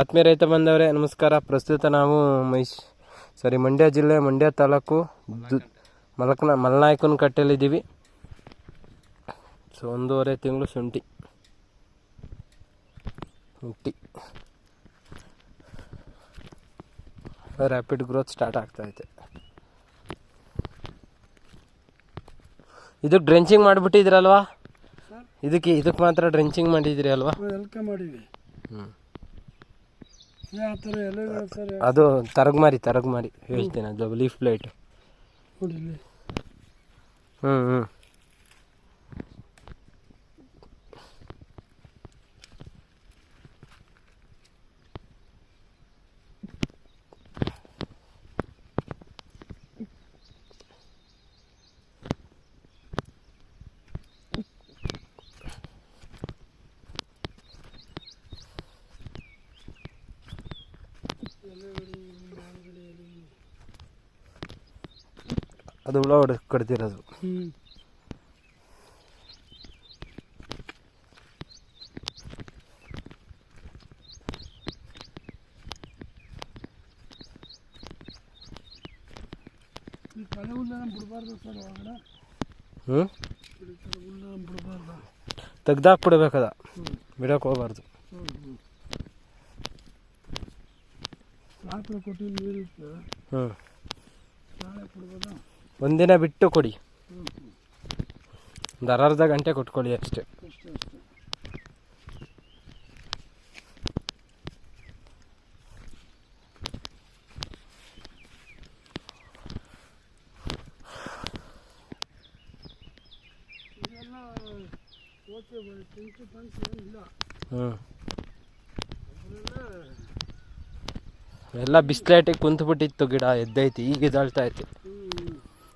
ಆತ್ಮೀಯ ರೈತ ಬಂದವರೇ ನಮಸ್ಕಾರ. ಪ್ರಸ್ತುತ ನಾವು ಮೈಸ್ ಸಾರಿ ಮಂಡ್ಯ ಜಿಲ್ಲೆ ಮಂಡ್ಯ ತಾಲೂಕು ದು ಮಲಕನ ಮಲ್ನಾಯಕನ ಕಟ್ಟೆಯಲ್ಲಿದ್ದೀವಿ. ಸೊ ಒಂದೂವರೆ ತಿಂಗಳು ಶುಂಠಿ. ಶುಂಠಿ. ರ್ಯಾಪಿಡ್ ಗ್ರೋತ್ ಸ್ಟಾರ್ಟ್ ಆಗ್ತಾ ಐತೆ ಇದಕ್ಕೆ ಡ್ರೆಂಚಿಂಗ್ ಮಾಡಿಬಿಟ್ಟಿದ್ರಲ್ವಾ ಇದಕ್ಕೆ ಇದಕ್ಕೆ ಮಾತ್ರ ಡ್ರೆಂಚಿಂಗ್ ಮಾಡಿದ್ರಿ ಅಲ್ವಾ? ಮಾಡಿದ್ವಿ. ಹ್ಞೂ ಅದು ತರಗ್ಮಾರಿ ತರಗ್ಮಾರಿ ಹೇಳ್ತೀನಿ ಅದು ಲೀಫ್ ಪ್ಲೇಟ್ ಹ್ಞೂ ಹ್ಞೂ ಅದು ಹುಳ ಹೊಡೆ ಕಡ್ದಿರೋದು ಹ್ಞೂ ತೆಗ್ದಾಕ್ಬಿಡ್ಬೇಕದ. ಬಿಡಕ್ಕೆ ಹೋಗ್ಬಾರ್ದು. ಹ್ಞೂ ಒಂದಿನ ಬಿಟ್ಟು ಕೊಡಿ. ಒಂದು ಅರ್ಧ ಗಂಟೆ ಕೊಟ್ಕೊಳ್ಳಿ ಅಷ್ಟೇ. ಎಲ್ಲ ಬಿಸ್ಲೇಟಿಗೆ ಕುಂತ್ಬಿಟ್ಟಿತ್ತು ಗಿಡ, ಎದ್ದೈತಿ, ಈಗ ಇದಾಳ್ತಾ ಐತಿ.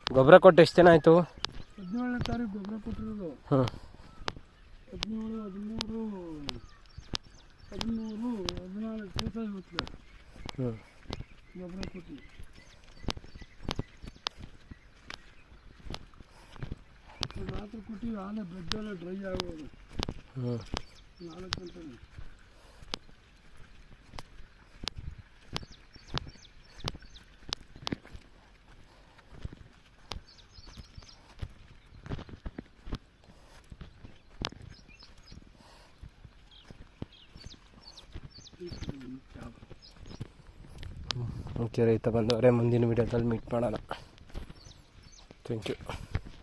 ಗೊಬ್ಬರ ಕೊಟ್ಟು ಎಷ್ಟು ದಿನ ಆಯಿತು ಹದಿನೇಳನೇ ತಾರೀಕು ಗೊಬ್ಬರ ಕೊಟ್ಟಿರೋದು ಹ್ಞೂ ಹದಿನೇಳು ಹದಿಮೂರು ಹದಿಮೂರು ಹದಿನಾಲ್ಕು ದಿವಸ ಇವತ್ತು ಹ್ಞೂ ಗೊಬ್ಬರ ಕೊಟ್ಟು ರಾತ್ರಿ ಕೊಟ್ಟಿವಿ ಆಲೆ ಬೆಡ್ಡೆಲ್ಲ ಡ್ರೈ ಆಗೋದು ಹ್ಞೂ ನಾಲ್ಕು ಗಂಟೆ ಓಕೆ ರೈತ ಬಂದವರೇ ಮುಂದಿನ ವಿಡಿಯೋದಲ್ಲಿ ಮೀಟ್ ಮಾಡೋಣ. Thank you